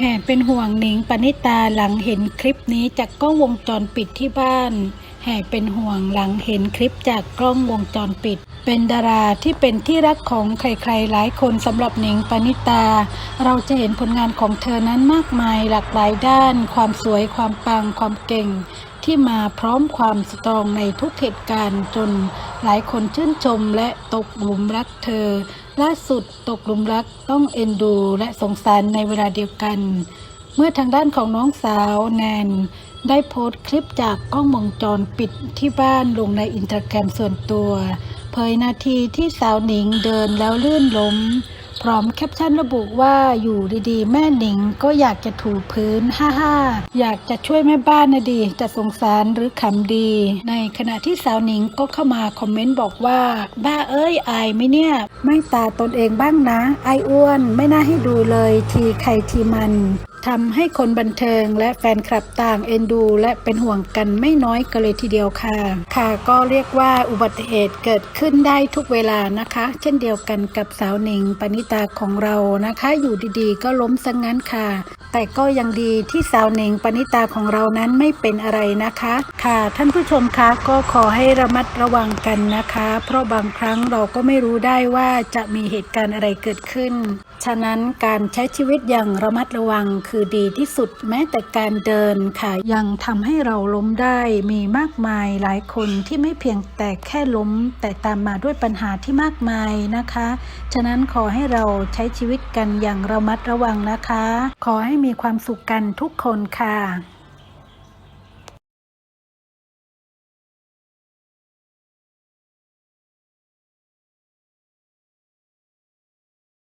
แห่เป็นห่วงหนิงปณิตาหลังเห็นคลิปนี้จากกล้องวงจรปิดที่บ้านแห่เป็นห่วงหลังเห็นคลิปจากกล้องวงจรปิด เป็นดาราที่เป็นที่รักของใครๆ หลายคนสำหรับหนิงปณิตา เราจะเห็นผลงานของเธอนั้นมากมายหลากหลายด้าน ความสวยความปังความเก่ง ที่มาพร้อมความสตรองในทุกเหตุการณ์จนหลายคนชื่นชมและตกหลุมรักเธอ ล่าสุดตกหลุมรักต้องเอ็นดูและสงสารในเวลาเดียวกัน เมื่อทางด้านของน้องสาวแนน ได้โพสต์คลิปจากกล้องวงจรปิดที่บ้านลงในอินสตาแกรมส่วนตัว เผยนาทีที่สาวหนิงเดินแล้วลื่นล้ม พร้อมแคปชั่นระบุว่าอยู่ดีๆ แม่หนิงก็อยากจะถูพื้นฮ่าฮ่าอยากจะช่วยแม่บ้านนะดี จะสงสารหรือขำดี ในขณะที่สาวหนิงก็เข้ามาคอมเมนต์บอกว่า บ้าเอ้ยอายไหมเนี่ย ไม่ตาตนเองบ้างนะไออ้วน ไม่น่าให้ดูเลยทีใครทีมัน ทำให้คนบันเทิงและแฟนคลับต่างเอ็นดู และเป็นห่วงกันไม่น้อยกันเลยทีเดียวค่ะ ค่ะก็เรียกว่าอุบัติเหตุเกิดขึ้นได้ทุกเวลานะคะ เช่นเดียวกันกับสาวหนิงปณิตาของเรานะคะ อยู่ดีๆ ก็ล้มซะงงั้นค่ะ แต่ก็ยังดีที่สาวหนิงปณิตาของเรานั้นไม่เป็นอะไรนะคะ ค่ะท่านผู้ชมคะก็ขอให้ระมัดระวังกันนะคะ เพราะบางครั้งเราก็ไม่รู้ได้ว่าจะมีเหตุการณ์อะไรเกิดขึ้น ฉะนั้นการใช้ชีวิตอย่างระมัดระวังคือดีที่สุดแม้แต่การเดินค่ะ ยังทำให้เราล้มได้มีมากมายหลายคนที่ไม่เพียงแต่แค่ล้ม แต่ตามมาด้วยปัญหาที่มากมายนะคะ ฉะนั้นขอให้เราใช้ชีวิตกันอย่างระมัดระวังนะคะ ขอให้มีความสุขกันทุกคนค่ะ